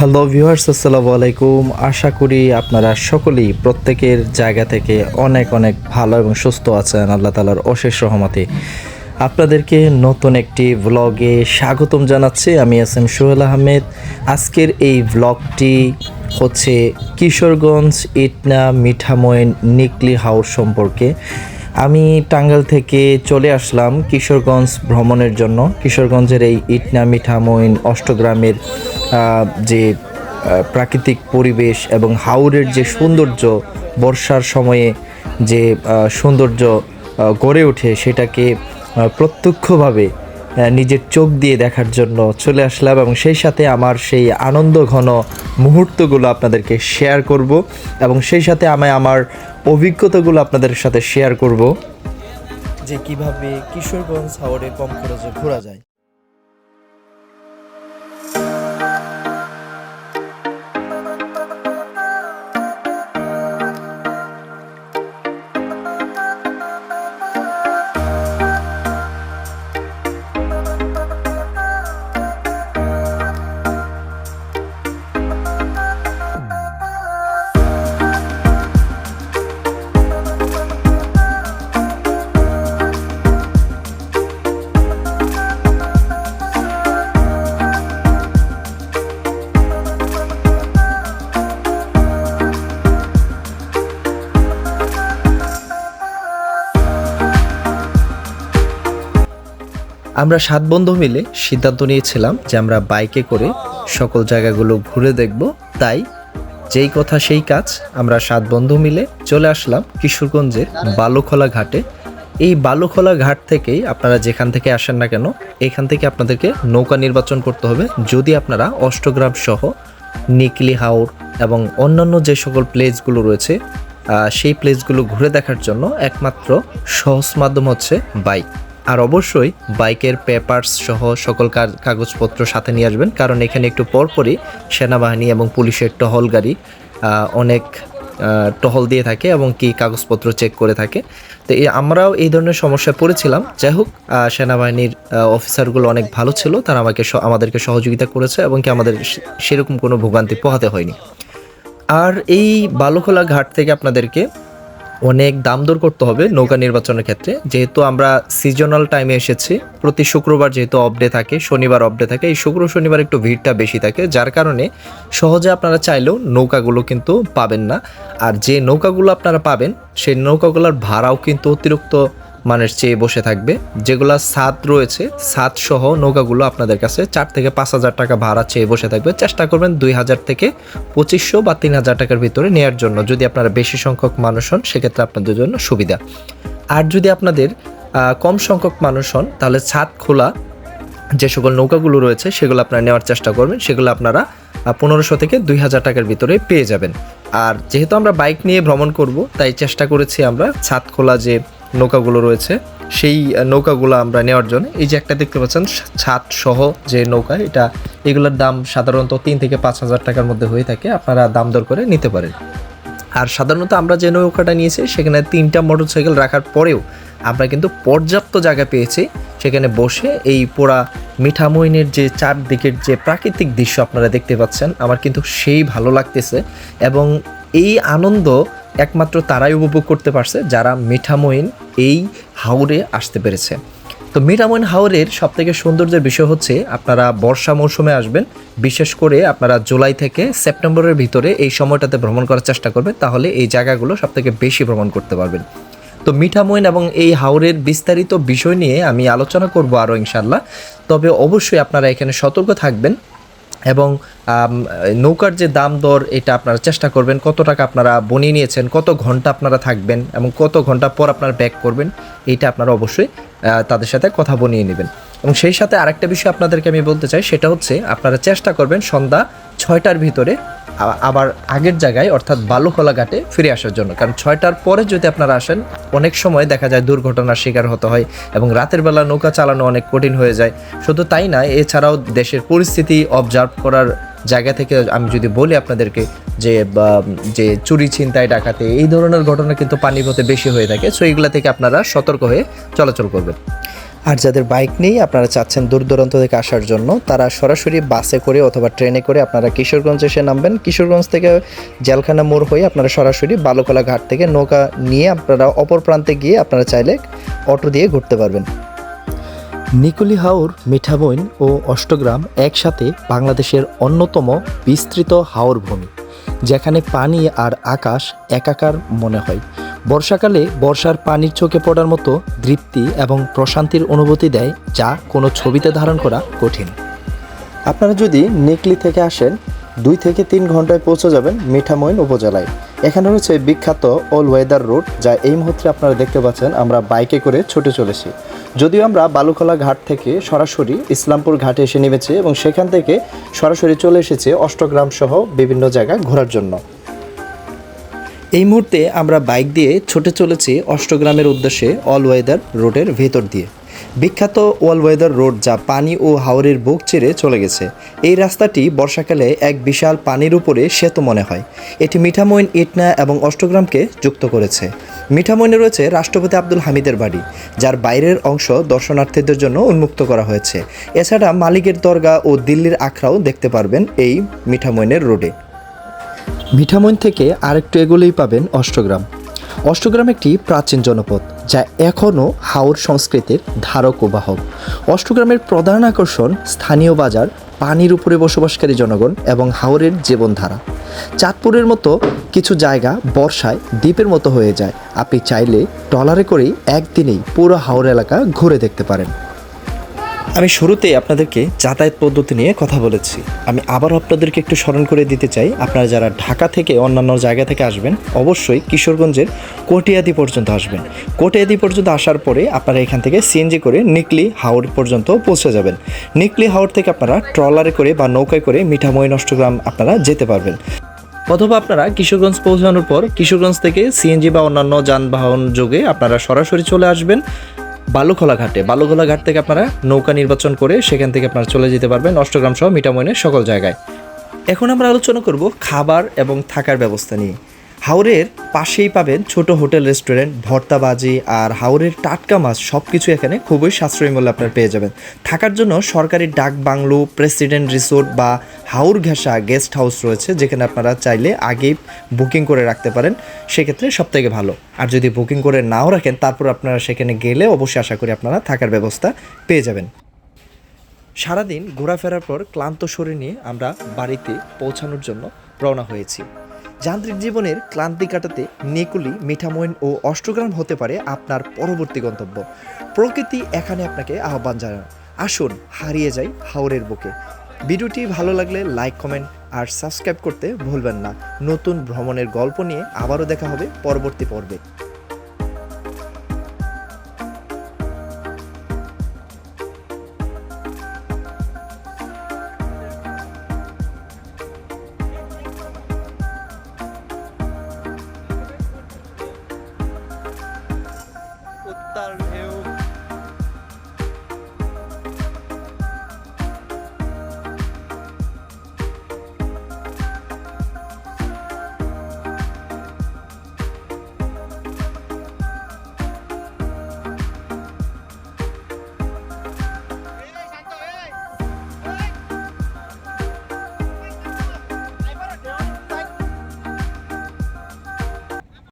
Hello viewers আসসালামু আলাইকুম আশা করি আপনারা সকলেই প্রত্যেকের জায়গা থেকে অনেক অনেক ভালো এবং সুস্থ আছেন। আল্লাহ তালার অশেষ রহমতে। আপনাদেরকে নতুন একটি ভ্লগে স্বাগতম জানাচ্ছি। আমি এস এম সোহেল আহমেদ। আজকের এই ভ্লগটি হচ্ছে কিশোরগঞ্জ, ইটনা মিঠামইন নিকলি হাউস সম্পর্কে। আমি টাঙ্গাল থেকে চলে আসলাম কিশোরগঞ্জ ভ্রমণের জন্য। কিশোরগঞ্জের এই ইটনা মিঠামইন অষ্টগ্রামের যে প্রাকৃতিক পরিবেশ এবং হাওরের যে সৌন্দর্য, বর্ষার সময়ে যে সৌন্দর্য গড়ে ওঠে সেটাকে প্রত্যক্ষভাবে নিজের চোখ দিয়ে দেখার জন্য চলে আসলাম এবং সেই সাথে আমার সেই আনন্দ ঘন মুহূর্তগুলো আপনাদেরকে শেয়ার করব এবং সেই সাথে আমি আমার অভিজ্ঞতাগুলো আপনাদের সাথে শেয়ার করব যে কীভাবে কিশোরগঞ্জ হাওড়ে কম খরচে ঘোরা যায়। আমরা সাত বন্ধু মিলে সিদ্ধান্ত নিয়েছিলাম যে আমরা বাইকে করে সকল জায়গাগুলো ঘুরে দেখব। তাই যেই কথা সেই কাজ আমরা সাত বন্ধু মিলে চলে আসলাম কিশোরগঞ্জের বালুখোলা ঘাটে। এই বালুখোলা ঘাট থেকেই আপনারা যেখান থেকে আসেন না কেন, এখান থেকে আপনাদেরকে নৌকা নির্বাচন করতে হবে। যদি আপনারা অষ্টগ্রাম সহ নিকলি হাওর এবং অন্যান্য যে সকল প্লেসগুলো রয়েছে সেই প্লেসগুলো ঘুরে দেখার জন্য একমাত্র সহজ মাধ্যম হচ্ছে বাইক। আর অবশ্যই বাইকের পেপারস সহ সকল কাগজপত্র সাথে নিয়ে আসবেন, কারণ এখানে একটু পরপরই সেনাবাহিনী এবং পুলিশের টহল গাড়ি অনেক টহল দিয়ে থাকে এবং কি কাগজপত্র চেক করে থাকে। তো আমরাও এই ধরনের সমস্যায় পড়েছিলাম। যাই হোক সেনাবাহিনীর অফিসারগুলো অনেক ভালো ছিল, তারা আমাকে আমাদেরকে সহযোগিতা করেছে এবং কি আমাদের সেরকম কোনো ভোগান্তি পোহাতে হয়নি। আর এই বালুখোলা ঘাট থেকে আপনাদেরকে অনেক দাম দর করতে হবে নৌকা নির্বাচনের ক্ষেত্রে। যেহেতু আমরা সিজনাল টাইমে এসেছি, প্রতি শুক্রবার যেহেতু অফডে থাকে, শনিবার অফ ডে থাকে, এই শুক্র শনিবার একটু ভিড়টা বেশি থাকে। যার কারণে সহজে আপনারা চাইলেও নৌকাগুলো কিন্তু পাবেন না। আর যে নৌকাগুলো আপনারা পাবেন, সেই নৌকাগুলোর ভাড়াও কিন্তু অতিরিক্ত মানের চেয়ে বসে থাকবে। যেগুলা সাত রয়েছে, সাত সহ নৌকাগুলো আপনাদের কাছে চার থেকে পাঁচ হাজার টাকা ভাড়া চেয়ে বসে থাকবে। চেষ্টা করবেন দুই হাজার থেকে পঁচিশশো বা তিন হাজার টাকার ভিতরে নেওয়ার জন্য। যদি আপনারা বেশি সংখ্যক মানুষ হন, সেক্ষেত্রে আপনাদের জন্য সুবিধা। আর যদি আপনাদের কম সংখ্যক মানুষ হন, তাহলে ছাদ খোলা, যে সকল নৌকাগুলো রয়েছে, সেগুলো আপনারা নেওয়ার চেষ্টা করবেন। সেগুলো আপনারা পনেরোশো থেকে দুই হাজার টাকার ভিতরে পেয়ে যাবেন। আর যেহেতু আমরা বাইক নিয়ে ভ্রমণ করব, তাই চেষ্টা করেছি আমরা ছাদ খোলা যে নৌকাগুলো রয়েছে। সেই নৌকাগুলো আমরা নেওয়ার জন্য এই যে একটা দেখতে পাচ্ছেন, ছাদ সহ যে নৌকা, এটা, এগুলোর দাম সাধারণত তিন থেকে পাঁচ হাজার টাকার মধ্যে হয়ে থাকে। আপনারা দাম দর করে নিতে পারেন। আর সাধারণত আমরা যে নৌকাটা নিয়েছি, সেখানে তিনটা মোটরসাইকেল রাখার পরেও আমরা কিন্তু পর্যাপ্ত জায়গা পেয়েছি। সেখানে বসে এই পোড়া মিঠামইনের যে চারদিকের যে প্রাকৃতিক দৃশ্য আপনারা দেখতে পাচ্ছেন, আমার কিন্তু সেই ভালো লাগতেছে। এবং এই আনন্দ একমাত্র তারাই উপভোগ করতে পারছে যারা মিঠামইন এই হাওরে আসতে পেরেছে। তো মিরামইন হাওরের সব থেকে সৌন্দর্যের বিষয় হচ্ছে আপনারা বর্ষা মৌসুমে আসবেন, বিশেষ করে আপনারা জুলাই থেকে সেপ্টেম্বরের ভিতরে এই সময়টাতে ভ্রমণ করার চেষ্টা করবেন, তাহলে এই জায়গাগুলো সব থেকে বেশি ভ্রমণ করতে পারবেন। তো মিঠামইন এবং এই হাওরের বিস্তারিত বিষয় নিয়ে আমি আলোচনা করব আরও ইনশাল্লাহ তবে অবশ্যই আপনারা এখানে সতর্ক থাকবেন এবং নৌকার যে দাম দর, এটা আপনারা চেষ্টা করবেন। কত টাকা আপনারা বনিয়ে নিয়েছেন, কত ঘণ্টা আপনারা থাকবেন এবং কত ঘণ্টা পর আপনারা ব্যাক করবেন, এইটা আপনারা অবশ্যই তাদের সাথে কথা বনিয়ে নেবেন। এবং সেই সাথে আরেকটা বিষয় আপনাদেরকে আমি বলতে চাই, সেটা হচ্ছে আপনারা চেষ্টা করবেন সন্ধ্যা ছয়টার ভিতরে আবার আগের জায়গায়, অর্থাৎ বালুখোলা ঘাটে ফিরে আসার জন্য। কারণ ছয়টার পরে যদি আপনারা আসেন, অনেক সময় দেখা যায় দুর্ঘটনার শিকার হতে হয় এবং রাতের বেলা নৌকা চালানো অনেক কঠিন হয়ে যায়। শুধু তাই না, এছাড়াও দেশের পরিস্থিতি অবজার্ভ করার জায়গা থেকে আমি যদি বলি আপনাদেরকে যে যে চুরি, ছিনতাই, ডাকাতে, এই ধরনের ঘটনা কিন্তু পানিপথে বেশি হয়ে থাকে। সো এইগুলা থেকে আপনারা সতর্ক হয়ে চলাচল করবেন। আর যাদের বাইক নেই, আপনারা চাচ্ছেন দূর দূরান্ত থেকে আসার জন্য, তারা সরাসরি বাসে করে অথবা ট্রেনে করে আপনারা কিশোরগঞ্জ এসে নামবেন। কিশোরগঞ্জ থেকে জেলখানা মোড় হয়ে আপনারা সরাসরি বালুকলা ঘাট থেকে নৌকা নিয়ে আপনারা অপর প্রান্তে গিয়ে আপনারা চাইলে অটো দিয়ে ঘুরতে পারবেন। নিকুলি হাওর মিঠাবইন ও অষ্টগ্রাম একসাথে বাংলাদেশের অন্যতম বিস্তৃত হাওর ভূমি, যেখানে পানি আর আকাশ একাকার মনে হয়। বর্ষাকালে বর্ষার পানির চোখে পড়ার মতো তৃপ্তি এবং প্রশান্তির অনুভূতি দেয় যা কোনো ছবিতে ধারণ করা কঠিন। আপনারা যদি নেকলি থেকে আসেন, দুই থেকে তিন ঘন্টায় পৌঁছে যাবেন মিঠামইন উপজেলায়। এখানে রয়েছে বিখ্যাত অল ওয়েদার রোড যা এই মুহূর্তে আপনারা দেখতে পাচ্ছেন, আমরা বাইকে করে ছুটে চলেছি। যদিও আমরা বালুখলা ঘাট থেকে সরাসরি ইসলামপুর ঘাটে এসে নেমেছি এবং সেখান থেকে সরাসরি চলে এসেছে অষ্টগ্রাম সহ বিভিন্ন জায়গায় ঘোরার জন্য। এই মুহূর্তে আমরা বাইক দিয়ে ছুটে চলেছি অষ্টগ্রামের উদ্দেশ্যে অল ওয়েদার রোডের ভেতর দিয়ে। বিখ্যাত অল ওয়েদার রোড যা পানি ও হাওরের বুক চিরে চলে গেছে। এই রাস্তাটি বর্ষাকালে এক বিশাল পানির উপরে সেতু মনে হয়। এটি মিঠামইন, ইটনা এবং অষ্টগ্রামকে যুক্ত করেছে। মিঠামইনে রয়েছে রাষ্ট্রপতি আব্দুল হামিদের বাড়ি, যার বাইরের অংশ দর্শনার্থীদের জন্য উন্মুক্ত করা হয়েছে। এছাড়া মালিকের দরগা ও দিল্লির আখড়াও দেখতে পারবেন এই মিঠামইনের রোডে। মিঠামইন থেকে আরেকটু এগুলোই পাবেন অষ্টগ্রাম। অষ্টগ্রাম একটি প্রাচীন জনপদ, যা এখনও হাওর সংস্কৃতির ধারক ও বাহক অষ্টগ্রামের প্রধান আকর্ষণ স্থানীয় বাজার, পানির উপরে বসবাসকারী জনগণ এবং হাওরের জীবনধারা। চাঁদপুরের মতো কিছু জায়গা বর্ষায় দ্বীপের মতো হয়ে যায়। আপনি চাইলে ট্রলারে করেই একদিনেই পুরো হাওর এলাকা ঘুরে দেখতে পারেন। আমি শুরুতে আপনাদেরকে যাতায়াত পদ্ধতি নিয়ে কথা বলেছি। আমি আবার আপনাদেরকে একটু স্মরণ করে দিতে চাই। আপনারা যারা ঢাকা থেকে অন্যান্য জায়গা থেকে আসবেন, অবশ্যই কিশোরগঞ্জের কটিয়াদি পর্যন্ত আসবেন। কটিয়াদি পর্যন্ত আসার পরে আপনারা এখান থেকে সিএনজি করে নিকলি হাওর পর্যন্ত পৌঁছে যাবেন। নিকলি হাওর থেকে আপনারা ট্রলারে করে বা নৌকায় করে মিঠাময় নষ্টগ্রাম আপনারা যেতে পারবেন। অথবা আপনারা কিশোরগঞ্জ পৌঁছানোর পর কিশোরগঞ্জ থেকে সিএনজি বা অন্যান্য যানবাহন যোগে আপনারা সরাসরি চলে আসবেন। বালুখোলা ঘাটে বালুখোলা ঘাট থেকে আপনারা নৌকা নির্বাচন করে সেখান থেকে আপনারা চলে যেতে পারবেন অষ্টগ্রাম সহ মিটামইনের সকল জায়গায়। এখন আমরা আলোচনা করব খাবার এবং থাকার ব্যবস্থা নিয়ে। হাওরের পাশেই পাবেন ছোট হোটেল, রেস্টুরেন্ট, ভর্তাবাজি আর হাওরের টাটকা মাছ সব কিছু এখানে খুবই সাশ্রয়ী মূল্যে আপনারা পেয়ে যাবেন। থাকার জন্য সরকারি ডাক বাংলো, প্রেসিডেন্ট রিসোর্ট বা হাওর ঘেঁষা গেস্ট হাউস রয়েছে, যেখানে আপনারা চাইলে আগেই বুকিং করে রাখতে পারেন। সেক্ষেত্রে সব থেকে ভালো। আর যদি বুকিং করে নাও রাখেন, তারপর আপনারা সেখানে গেলে অবশ্যই আশা করি আপনারা থাকার ব্যবস্থা পেয়ে যাবেন। সারাদিন ঘোরাফেরার পর ক্লান্ত শরীর নিয়ে আমরা বাড়িতে পৌঁছানোর জন্য রওনা হয়েছি। যান্ত্রিক জীবনের ক্লান্তি কাটাতে নেকুলি মিঠামইন ও অষ্টগ্রাম হতে পারে আপনার পরবর্তী গন্তব্য। প্রকৃতি এখানে আপনাকে আহ্বান জানান আসুন, হারিয়ে যাই হাওরের বুকে। ভিডিওটি ভালো লাগলে লাইক, কমেন্ট আর সাবস্ক্রাইব করতে ভুলবেন না। নতুন ভ্রমণের গল্প নিয়ে আবারও দেখা হবে পরবর্তী পর্বে।